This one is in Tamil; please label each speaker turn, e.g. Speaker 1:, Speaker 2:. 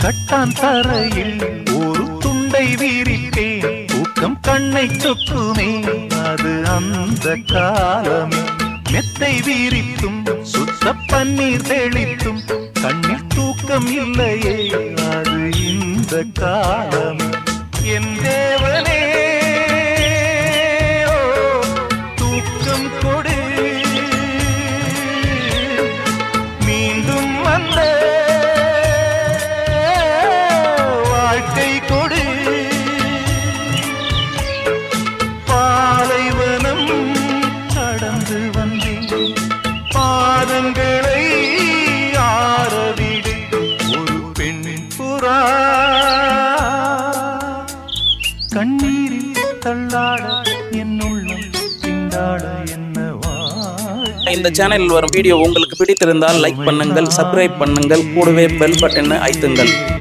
Speaker 1: கட்டான் தரையில் ஒரு துண்டை வீரிப்பேன் தூக்கம் கண்ணை சொக்குமே அது அந்த காலமே. மெத்தை வீரித்தும் சுத்த பன்னீர் தெளித்தும் கண்ணில் தூக்கம் இல்லையே அது இந்த காலம். என் தேவனே தூக்கம் கொடு கடந்து வந்தேன் பாதங்களை ஆரவிடு. ஒரு பெண்ணின் புறா. கண்ணீரில் தள்ளாட என் உள்ளம் திண்டாட என்னவா
Speaker 2: இந்த சேனலில் வரும் வீடியோ உங்களுக்கு பிடித்திருந்தால் லைக் பண்ணுங்கள் சப்ஸ்கிரைப் பண்ணுங்கள் கூடவே பெல் பட்டனை அழுத்துங்கள்.